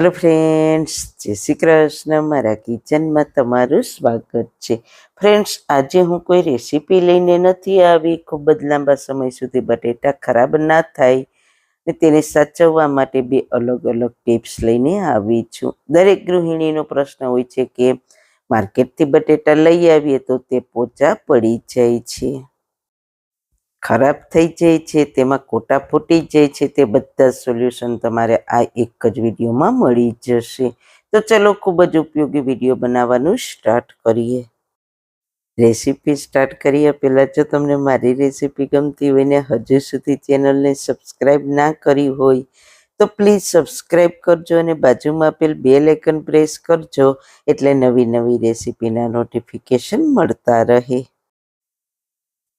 Hello friends જય શ્રી કૃષ્ણ. મારા કિચનમાં તમારું સ્વાગત છે. ફ્રેન્ડ્સ આજે હું કોઈ રેસીપી લઈને નથી આવી. ખૂબ જ લાંબા સમય સુધી બટેટા ખરાબ ના થાય ને તેને સાચવવા માટે બે અલગ અલગ ટિપ્સ લઈને આવી છું. દરેક ગૃહિણીનો પ્રશ્ન હોય છે કે, માર્કેટથી બટેટા લઈ આવીએ તો તે પોચા પડી જાય છે. ખરાબ થઈ જાય છે, તેમાં કોટા ફૂટી જાય છે, તે બધા સોલ્યુશન તમારે આ એક જ વિડીયોમાં મળી જશે. તો ચલો ખૂબ જ ઉપયોગી વીડિયો બનાવવાનું સ્ટાર્ટ કરીએ. રેસીપી સ્ટાર્ટ કરીએ. પહેલાં જો તમને મારી રેસીપી ગમતી હોય ને હજુ સુધી ચેનલને સબસ્ક્રાઈબ ના કરી હોય, તો પ્લીઝ સબસ્ક્રાઈબ કરજો અને બાજુમાં આપેલ બે લેકન પ્રેસ કરજો, એટલે નવી નવી રેસીપીના નોટિફિકેશન મળતા રહે.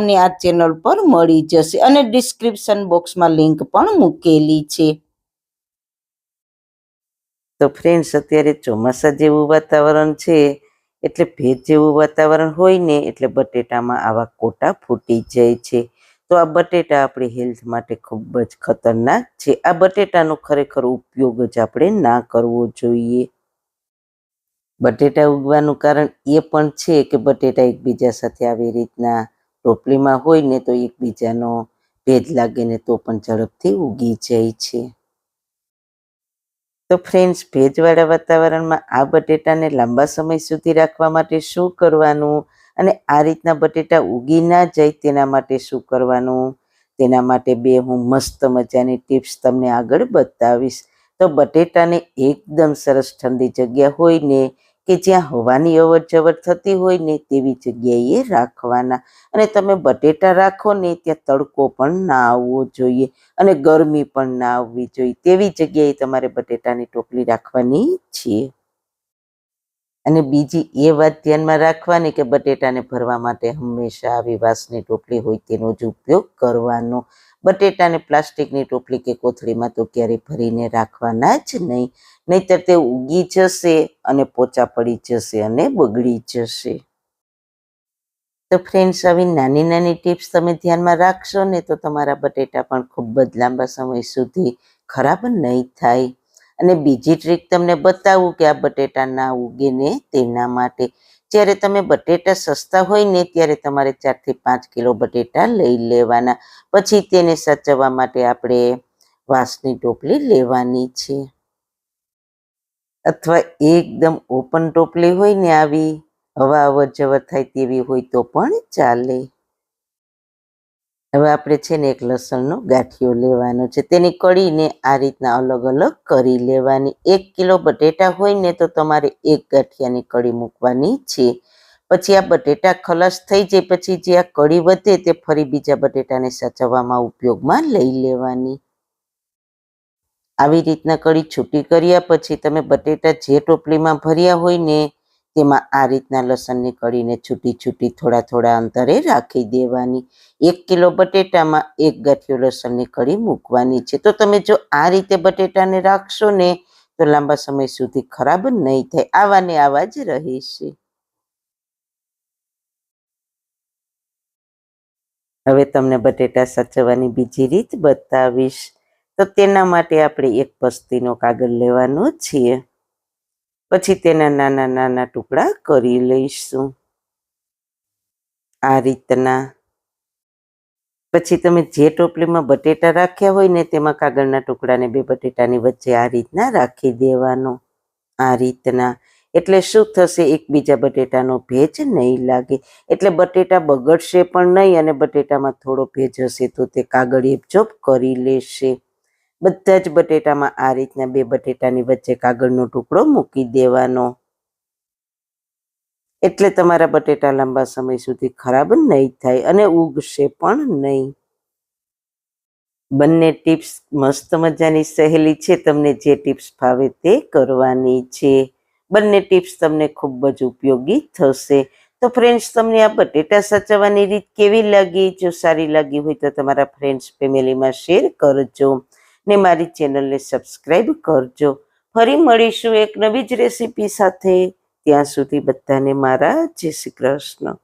તમને આ ચેનલ પર મળી જશે અને ડિસ્ક્રિપ્શન બોક્સમાં લિંક પણ મૂકેલી છે. તો ફ્રેન્ડ્સ અત્યારે ચોમાસા જેવું વાતાવરણ છે, એટલે ભેજ જેવું વાતાવરણ હોય ને, એટલે બટેટામાં આવા કોટા ફૂટી જાય છે. તો આ બટેટા આપણી હેલ્થ માટે ખૂબ જ ખતરનાક છે. આ બટેટાનો ખરેખર ઉપયોગ જ આપણે ના કરવો જોઈએ. બટેટા ઉગવાનું કારણ એ પણ છે કે બટેટા એકબીજા સાથે આવી રીતના ટોપલીમાં હોય ને તો એકબીજાનો ભેદ લાગે ને તો પણ ઝડપથી ઉગી જાય છે. તો ફ્રેન્ડ્સ ભેજવાળા વાતાવરણમાં આ બટેટાને લાંબા સમય સુધી રાખવા માટે શું કરવાનું અને આ રીતના બટેટા ઉગી ના જાય તેના માટે શું કરવાનું? તેના માટે બે હું મસ્ત મજાની ટિપ્સ તમને આગળ બતાવીશ. તો બટેટાને એકદમ સરસ ઠંડી જગ્યા હોય ને કે જ્યાં હવાની અવર જવર થતી હોય ને તેવી જગ્યાએ રાખવાના. અને તમે બટેટા રાખો ને ત્યાં તડકો પણ ના આવવો જોઈએ અને ગરમી પણ ના આવવી જોઈએ. તેવી જગ્યાએ તમારે બટેટાની ટોપલી રાખવાની છે. અને બીજી એ વાત ધ્યાનમાં રાખવાની કે બટેટાને ભરવા માટે હંમેશા આવી વાસની ટોપલી હોય તેનો જ ઉપયોગ કરવાનો. બટેટાને પ્લાસ્ટિકની ટોપલી કે કોથળીમાં તો ક્યારેય ભરીને રાખવાના જ નહીં. નહીતર તે ઉગી જશે અને પોચા પડી જશે અને બગડી જશે. તો ફ્રેન્ડ્સ આવી નાની નાની ટિપ્સ તમે ધ્યાનમાં રાખશો ને તો તમારા બટેટા પણ ખૂબ જ લાંબા સમય સુધી ખરાબ નહીં થાય. અને બીજી ટ્રીક તમને બતાવું કે આ બટેટા ના ઉગે ને તેના માટે જ્યારે તમે બટેટા સસ્તા હોય ને ત્યારે તમારે ચારથી પાંચ કિલો બટેટા લઈ લેવાના. પછી તેને સાચવવા માટે આપણે વાંસની ટોપલી લેવાની છે. અથવા એકદમ ઓપન ટોપલી હોય ને આવી હવા અવર જવર થાય તેવી હોય તો પણ ચાલે. હવે આપણે છે ને એક લસણનો ગાંઠિયો લેવાનો છે. તેની કળીને આ રીતના અલગ અલગ કરી લેવાની. એક કિલો બટેટા હોય ને તો તમારે એક ગાંઠિયાની કળી મૂકવાની છે. પછી આ બટેટા ખલાસ થઈ જાય પછી જે આ કળી વધે તે ફરી બીજા બટેટાને સાચવવામાં ઉપયોગમાં લઈ લેવાની. આવી રીતના કળી છૂટી કર્યા પછી તમે બટેટા જે ટોપલીમાં ભર્યા હોય ને તેમાં આ રીતના લસણની કળીને છૂટી છૂટી થોડા થોડા અંતરે રાખી દેવાની. એક કિલો બટેટામાં એક ગાંઠિયો લસણની કળી મૂકવાની છે. તો તમે જો આ રીતે બટેટાને રાખશો ને, તો લાંબા સમય સુધી ખરાબ નહીં થાય. આવા ને આવા જ રહેશે. હવે તમને બટેટા સાચવવાની બીજી રીત બતાવીશ. તો તેના માટે આપણે એક પસ્તીનો કાગળ લેવાનો છીએ. પછી તેના નાના નાના ટુકડા કરી લઈશું. આ રીતના. પછી તમે જે ટોપલીમાં બટેટા રાખ્યા હોય ને તેમાં કાગળના ટુકડાને બે બટેટાની વચ્ચે આ રીતના રાખી દેવાનો. આ રીતના. એટલે શું થશે? એકબીજા બટેટાનો ભેજ નહીં લાગે. એટલે બટેટા બગડશે પણ નહીં અને બટેટામાં થોડો ભેજ હશે તો તે કાગળ એબજોબ કરી લેશે. બધા જ બટેટામાં આ રીતના બે બટેટાની વચ્ચે કાગળનો ટુકડો મૂકી દેવાનો. એટલે તમારા બટેટા લાંબા સમય સુધી ખરાબ નહીં થાય અને ઉગશે પણ નહીં. બંને ટિપ્સ મસ્ત મજાની સહેલી છે, તમને જે ટિપ્સ ફાવે તે કરવાની છે. બંને ટિપ્સ તમને ખૂબ જ ઉપયોગી થશે. તો ફ્રેન્ડ્સ, તમને આ બટેટા સાચવવાની રીત કેવી લાગી? જો સારી લાગી હોય તો તમારા ફ્રેન્ડ્સ, ફેમિલીમાં શેર કરજો. ને મારી ચેનલને સબસ્ક્રાઈબ કરજો. ફરી મળીશું એક નવી જ રેસીપી સાથે. ત્યાં સુધી બધાને મારા જય શ્રી કૃષ્ણ.